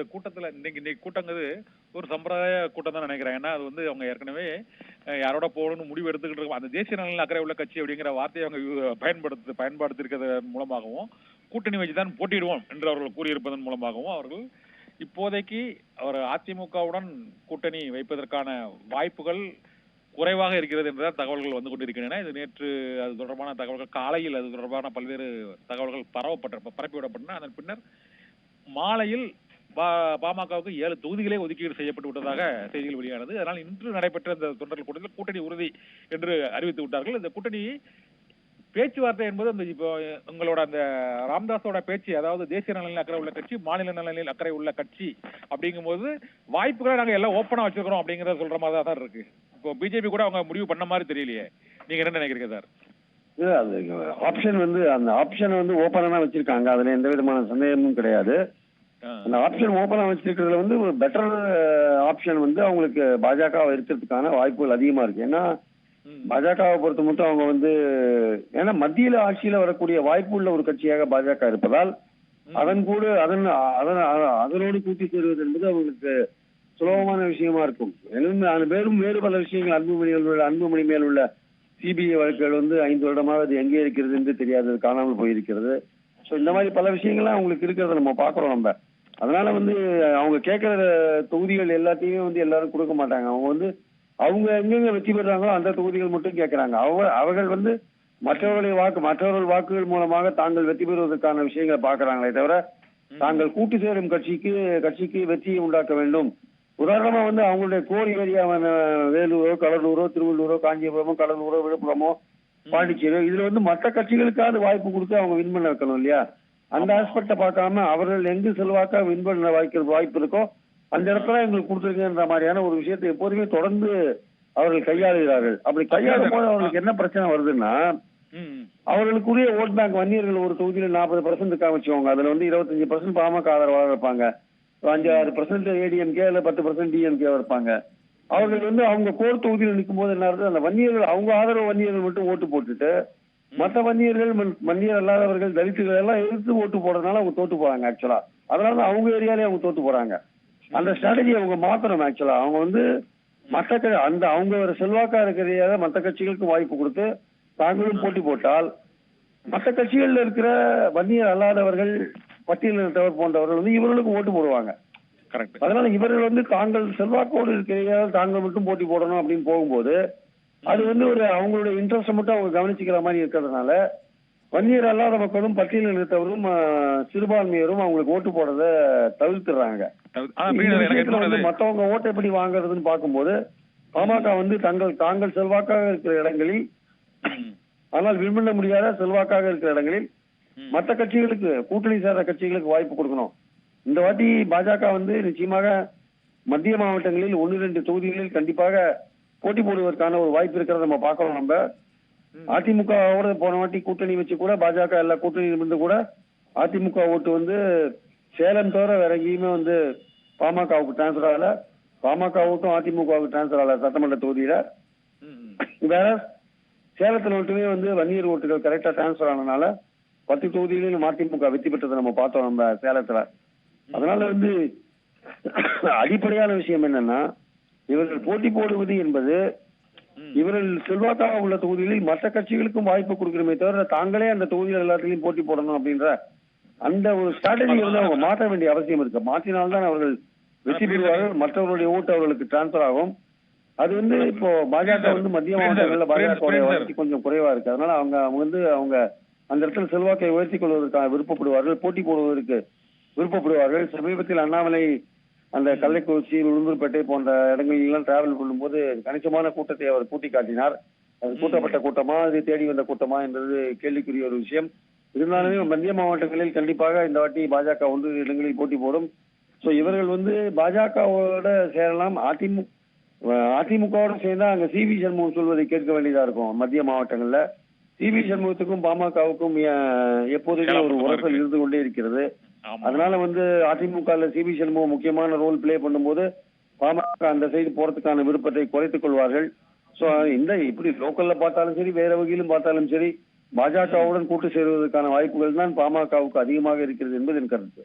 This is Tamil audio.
இந்த கூட்டத்தில் இன்னைக்கு இன்னைக்கு கூட்டங்கிறது ஒரு சம்பிரதாய கூட்டம் தான் நினைக்கிறேன். ஏன்னா அது வந்து அவங்க ஏற்கனவே யாரோட போகணும்னு முடிவு எடுத்துக்கிட்டு இருக்கோம் அந்த தேசிய நலனில் அக்கறை உள்ள கட்சி அப்படிங்கிற வார்த்தையை அவங்க யூ- பயன்படுத்து பயன்படுத்தியிருக்கிறது மூலமாகவும் கூட்டணி வச்சு தான் போட்டியிடுவோம் என்று அவர்கள் கூறியிருப்பதன் மூலமாகவும் அவர்கள் இப்போதைக்கு அவர் அதிமுகவுடன் கூட்டணி வைப்பதற்கான வாய்ப்புகள் குறைவாக இருக்கிறது என்றுதான் தகவல்கள் வந்து கொண்டிருக்கின்றன. இது நேற்று அது தொடர்பான தகவல்கள் காலையில் அது தொடர்பான பல்வேறு தகவல்கள் பரவப்பட்ட பரப்பிவிடப்பட்டன. அதன் பின்னர் மாலையில் பாமகவுக்கு ஏழு தொகுதிகளே ஒதுக்கீடு செய்யப்பட்டு விட்டதாக செய்திகள் வெளியானது. அதனால் இன்று நடைபெற்ற இந்த தொண்டர்கள் கூட்டத்தில் கூட்டணி உறுதி என்று அறிவித்து விட்டார்கள். இந்த கூட்டணி பேச்சுவார்த்தை என்பது அந்த இப்போ உங்களோட அந்த ராம்தாஸோட பேச்சு அதாவது தேசிய நலனில் அக்கறை உள்ள கட்சி மாநில நலனில் அக்கறை உள்ள கட்சி அப்படிங்கும்போது வாய்ப்புகளை நாங்கள் எல்லாம் ஓப்பனாக வச்சிருக்கிறோம் அப்படிங்கறத சொல்ற மாதிரி தான் இருக்கு. இப்போ பிஜேபி கூட அவங்க முடிவு பண்ண மாதிரி தெரியலையே. நீங்க என்ன நினைக்கிறீங்க சார்? அது ஆப்ஷன் வந்து அந்த ஆப்ஷன் வந்து ஓப்பனாக வச்சிருக்காங்க. அதுல எந்த விதமான சந்தேகமும் கிடையாது. அந்த ஆப்ஷன் ஓப்பனா வச்சிருக்கிறதுல வந்து ஒரு பெட்டர் ஆப்ஷன் வந்து அவங்களுக்கு பாஜக இருக்கிறதுக்கான வாய்ப்புகள் அதிகமா இருக்கு. ஏன்னா. பாஜகவை பொறுத்த மட்டும் அவங்க வந்து ஏன்னா மத்தியில ஆட்சியில வரக்கூடிய வாய்ப்பு உள்ள ஒரு கட்சியாக பாஜக இருப்பதால் அதன் கூட அதன் அதன் அதனோடு கூட்டி சேருவது என்பது அவங்களுக்கு சுலபமான விஷயமா இருக்கும். மேலும் மேலும் வேறு பல விஷயங்கள் அன்புமணி அன்புமணி மேல் உள்ள சிபிஐ வழக்குகள் வந்து ஐந்து வருடமாக அது எங்கே இருக்கிறது என்று தெரியாது காணாமல் போயிருக்கிறது. ஸோ இந்த மாதிரி பல விஷயங்கள்லாம் அவங்களுக்கு இருக்கிறத நம்ம பார்க்குறோம் நம்ம. அதனால வந்து அவங்க கேட்குற தொகுதிகள் எல்லாத்தையுமே வந்து எல்லாரும் கொடுக்க மாட்டாங்க. அவங்க வந்து அவங்க எங்கெங்க வெற்றி பெறாங்களோ அந்த தொகுதிகள் மட்டும் கேட்கறாங்க. அவங்க அவர்கள் வந்து மற்றவர்களுடைய வாக்கு மற்றவர்கள் வாக்குகள் மூலமாக தாங்கள் வெற்றி பெறுவதற்கான விஷயங்களை பார்க்குறாங்களே தவிர தாங்கள் கூட்டு சேரும் கட்சிக்கு கட்சிக்கு வெற்றியை உண்டாக்க வேண்டும். உதாரணமா வந்து அவங்களுடைய கோரி ஏரியாவான வேலூரோ கடலூரோ திருவள்ளூரோ காஞ்சிபுரமோ கடலூரோ விழுப்புரமோ பாண்டிச்சேரியோ இதுல வந்து மற்ற கட்சிகளுக்காவது வாய்ப்பு கொடுத்து அவங்க வின் பண்ண வைக்கணும் இல்லையா? அந்த ஆஸ்பெக்ட பார்க்காம அவர்கள் எங்கு செல்வாக்கா வின் பண்ண வாய்க்கிற வாய்ப்பு இருக்கோ அந்த இடத்துல எங்களுக்கு கொடுத்துருக்கன்ற மாதிரியான ஒரு விஷயத்தை எப்போதுமே தொடர்ந்து அவர்கள் கையாளுகிறார்கள். அப்படி கையாளும் போது அவர்களுக்கு என்ன பிரச்சனை வருதுன்னா. அவர்களுக்குரிய ஓட் பேங்க் வன்னியர்கள் ஒரு தொகுதியில நாற்பது பர்சன்ட் வச்சுக்கோங்க அதுல வந்து இருபத்தஞ்சு பர்சன்ட் பாமக ஆதரவாக இருப்பாங்க. அஞ்சு ஆறு பர்சன்ட் ஏடிஎம்கே இல்ல பத்து பர்சன்ட் டிஎம்கே இருப்பாங்க. அவர்கள் வந்து அவங்க கோர் தொகுதியில் நிற்கும் போது என்ன ஆகுது அந்த வன்னியர்கள் அவங்க ஆதரவு வன்னியர்கள் மட்டும் ஓட்டு போட்டுட்டு மற்ற வன்னியர்கள் மன்- வன்னியர் அல்லாதவர்கள் தலித்துகள் எல்லாம் எதிர்த்து ஓட்டு போடுறதுனால அவங்க தோட்டு போறாங்க ஆக்சுவலா அதனால தான் அவங்க ஏரியாலே அவங்க தோத்து போறாங்க. அந்த ஸ்ட்ராட்டஜி அவங்க மாத்தணும் ஆக்சுவலா அவங்க வந்து மற்ற க- அந்த அவங்க ஒரு செல்வாக்கா இருக்கிற மற்ற கட்சிகளுக்கு வாய்ப்பு கொடுத்து தாங்களும் போட்டி போட்டால் மற்ற கட்சிகளில் இருக்கிற வன்னியர் அல்லாதவர்கள் பட்டியலினத்தவர் போன்றவர்கள் வந்து இவர்களுக்கு ஓட்டு போடுவாங்க. கரெக்ட் அதனால இவர்கள் வந்து தாங்கள் செல்வாக்கோடு இருக்கிற தாங்கள் மட்டும் போட்டி போடணும் அப்படின்னு போகும்போது அது வந்து ஒரு அவங்களுடைய இன்ட்ரெஸ்ட் மட்டும் அவங்க கவனிச்சுக்கிற மாதிரி இருக்கிறதுனால வன்னியர் அல்லாத மக்களும் பட்டியலில் நிறுத்தவரும் சிறுபான்மையரும் அவங்களுக்கு ஓட்டு போடுறத தவிர்த்துறாங்க மத்தவங்க ஓட்டை எப்படி வாங்குறதுன்னு பார்க்கும்போது பாமக வந்து தங்கள் தாங்கள் செல்வாக்காக இருக்கிற இடங்களில். ஆனால் பண்ண முடியாத செல்வாக்காக இருக்கிற இடங்களில். மற்ற கட்சிகளுக்கு கூட்டணி சேர்ந்த கட்சிகளுக்கு வாய்ப்பு கொடுக்கணும் இந்த வாட்டி பாஜக வந்து நிச்சயமாக மத்திய மாவட்டங்களில் ஒன்று ரெண்டு தொகுதிகளில் கண்டிப்பாக போட்டி போடுவதற்கான ஒரு வாய்ப்பு இருக்கிறத நம்ம பார்க்கிறோம் நம்ம. அதிமுகவோட போன வாட்டி கூட்டணி வச்சு கூட பாஜக எல்லா கூட்டணியிலும் இருந்து கூட அதிமுக ஓட்டு வந்து சேலம் தவிர வேற எங்கேயுமே வந்து பாமகவுக்கு டிரான்ஸ்பர் ஆகல. பாமக ஓட்டும் அதிமுகவுக்கு டிரான்ஸ்பர் ஆகல சட்டமன்ற தொகுதியில. வேற சேலத்துல மட்டுமே வந்து வன்னியர் ஓட்டுகள் கரெக்டா டிரான்ஸ்பர் ஆனதுனால பத்து தொகுதிகளிலும் அதிமுக வெற்றி பெற்றதை நம்ம பார்த்தோம் நம்ம சேலத்துல. அதனால வந்து அடிப்படையான விஷயம் என்னன்னா இவர்கள் போட்டி போடுவது என்பது. இவர்கள் செல்வாக்காக உள்ள தொகுதிகளில் மற்ற கட்சிகளுக்கும் வாய்ப்பு கொடுக்கணுமே தவிர தாங்களே அந்த தொகுதிகள் எல்லாத்துலயும் போட்டி போடணும் அப்படின்ற அந்த ஒரு ஸ்ட்ராட்டஜி வந்து அவங்க மாற்ற வேண்டிய அவசியம் இருக்கு. மாற்றினால்தான் அவர்கள் வெற்றி பெறுவார்கள். மற்றவர்களுடைய ஓட்டு அவர்களுக்கு டிரான்ஸ்பர் ஆகும். அது வந்து இப்போ பாஜக வந்து மத்திய. மாவட்டங்கள்ல புரியுது, பாஜக புரியுது. சார். வளர்ச்சி கொஞ்சம் குறைவா இருக்கு. அதனால அவங்க அவங்க வந்து அவங்க அந்த இடத்துல செல்வாக்கை உயர்த்திக் கொள்வதற்காக விருப்பப்படுவார்கள். போட்டி போடுவதற்கு விருப்பப்படுவார்கள். சமீபத்தில் அண்ணாமலை அந்த கள்ளக்குறிச்சி உளுந்தூர்பேட்டை போன்ற இடங்களில் எல்லாம் டிராவல் பண்ணும்போது கணிசமான கூட்டத்தை அவர் கூட்டி காட்டினார் அது கூட்டப்பட்ட கூட்டமா அது தேடி வந்த கூட்டமா என்பது கேள்விக்குரிய ஒரு விஷயம். இருந்தாலுமே மத்திய மாவட்டங்களில் கண்டிப்பாக இந்த வாட்டி பாஜக ஒன்று இடங்களில் போட்டி போடும். சோ இவர்கள் வந்து பாஜகவோட சேரலாம். அதிமுக அதிமுகவோட சேர்ந்தா அங்க சி வி சண்முகம் சொல்வதை கேட்க வேண்டியதா இருக்கும் மத்திய மாவட்டங்கள்ல. சி வி சண்முகத்துக்கும் பாமகவுக்கும் எப்போதுமே ஒரு உரசல் இருந்து கொண்டே இருக்கிறது. அதனால வந்து அதிமுக சி வி சண்முகம் முக்கியமான ரோல் பிளே பண்ணும்போது பாமக அந்த சைடு போறதுக்கான விருப்பத்தை குறைத்துக் கொள்வார்கள். சோ இந்த இப்படி லோக்கல்ல பார்த்தாலும் சரி வேற வகையிலும் பார்த்தாலும் சரி பாஜகவுடன் கூட்டு சேருவதற்கான வாய்ப்புகள் தான் பாமகவுக்கு அதிகமாக இருக்கிறது என்பது என் கருத்து.